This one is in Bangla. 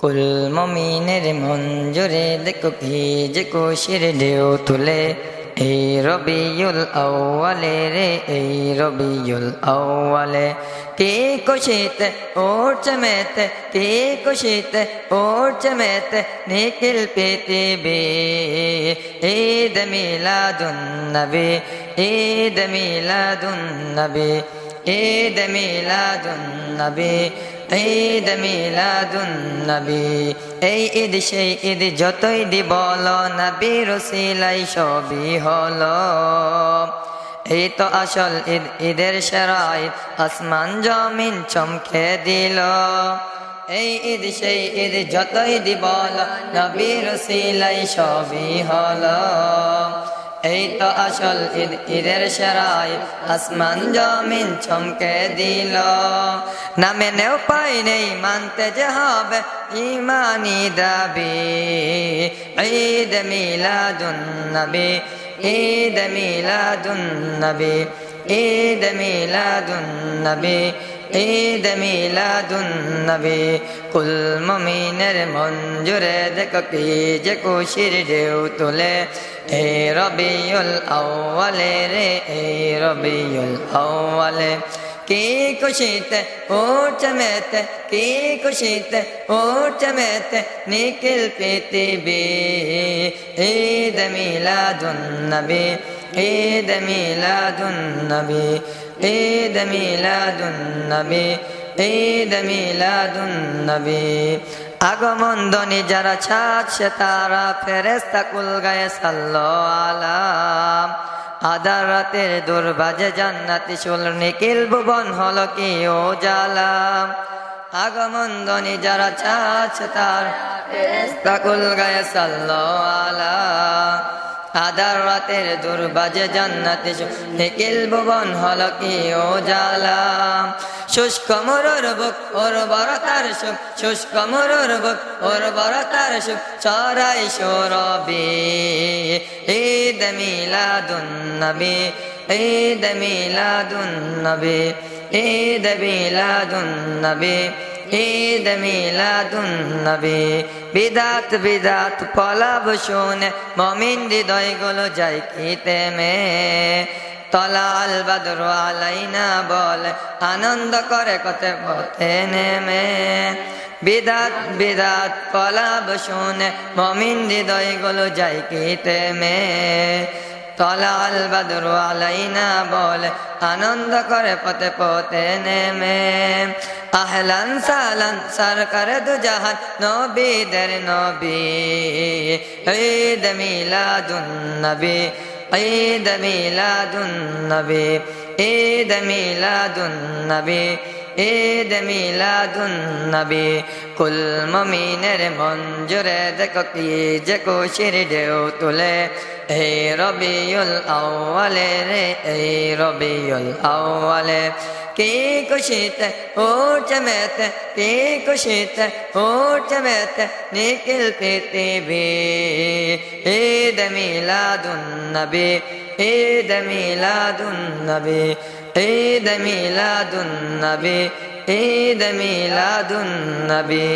কুল মমিনের মন জুড়ে দেখো কি যে খুশির ঢেউ তুলে। এই রবিউল আউয়ালে রে, এই রবিউল আউয়ালে। কে খুশিতে উঠছে মেতে কে খুশিতে উঠছে মেতে নিখিল পৃথিবী। ঈদ মিলাদুন নবী, ঈদ মিলাদুন নবী, ঈদ মিলাদুন নবী। ঈদ মিলাদুন নবী। এই ঈদ, সেই ঈদ যতই দি বল নবী রসিলাই সবই হলো। এই তো আসল ঈদ, ঈদের সেরা ঈদ, আসমান জমিন চমকে দিল। এই ঈদ, সেই ঈদ যতই দি বল নবী রসিলাই সবই হলো। এই তো আসল ঈদ ঈদের সেরাই। আসমান জমিন চমকে দিল। না মেনেও পাই নেই মানতে যে হবে ইমানি দাবি। ঈদ মিলাদুন নবী, ঈদ মিলাদুন নবী, ঈদ মিলাদুন নবী। ঈদ মিলাদুন নবী, কুল মমিনের মন জুড়ে দেখো কি যে খুশির ঢেউ তুলে। এ রবিউল আউয়ালে রে, এ রবিউল আউয়ালে। কি খুশিতে উঠছে মেতে কি খুশিতে উঠছে মেতে নিখিল পৃথিবী। ঈদ মিলাদুন নবী ঈদ মিলাদুন নবী, ঈদ মিলাদুন নবী, ঈদ মিলাদুন নবী। আগমন ধ্বনি যারা ছাদ সে তারা ফেরেস্তা কুল গায়ে সাল্লো আলাম আদার রাতের দুর্বাজে জান্নাতি শুল নিখিল ভুবন হলো কি ও জালাম আগমন ধ্বনি যারা ছাদ সে তার ফেরেস্তা কুল গায়ে সাল্লো আলাম আদার রাতের দুর্বাজে জান্নাতে নিখিল ভুবন হল কি ও জালাম শুষ্ক মরুর বুক, ওর বড় তার সুখ। শুষ্ক মরুর বুক, ওর বড় তার সুখ। চড়াই সরবি ঈদ মিলাদুন নবী, ঈদ মিলাদুন নবী, ঈদ মিলাদুন নবী। ঈদ মিলাদুন নবী। বিদাত বিদাত, পলাব শুনে মমিন হৃদয়গুলো যাই কি তেমে তলাল বাদর আলাইনা বলে, আনন্দ করে কত পথে নেমে। বিদাত বিদাত, পলাব শুনে মমিন হৃদয়গুলো যাই কি তেমে তলাল বাদর আলাইনা বলে, আনন্দ করে পথে পথে নেমে। আহলান সালান, সরকার দু জাহান নবীদের নবী। ঈদ মিলাদুন নবী, ঈদ মিলাদুন নবী, ঈদ মিলাদুন নবী, ঈদ মিলাদুন নবী। কুল মমিনের মন জুড়ে দেখো কি যে খুশির ঢেউ তুলে। এই রবিউল আউয়ালে রে এই রবিউল আউয়ালে, কি খুশিতে ও চমেতে কি খুশিতে ও চমেতে নিখিল পৃথিবী। ঈদ মিলাদুন নবী, ঈদ মিলাদুন নবী, ঈদ মিলাদুন নবী, ঈদ মিলাদুন নবী।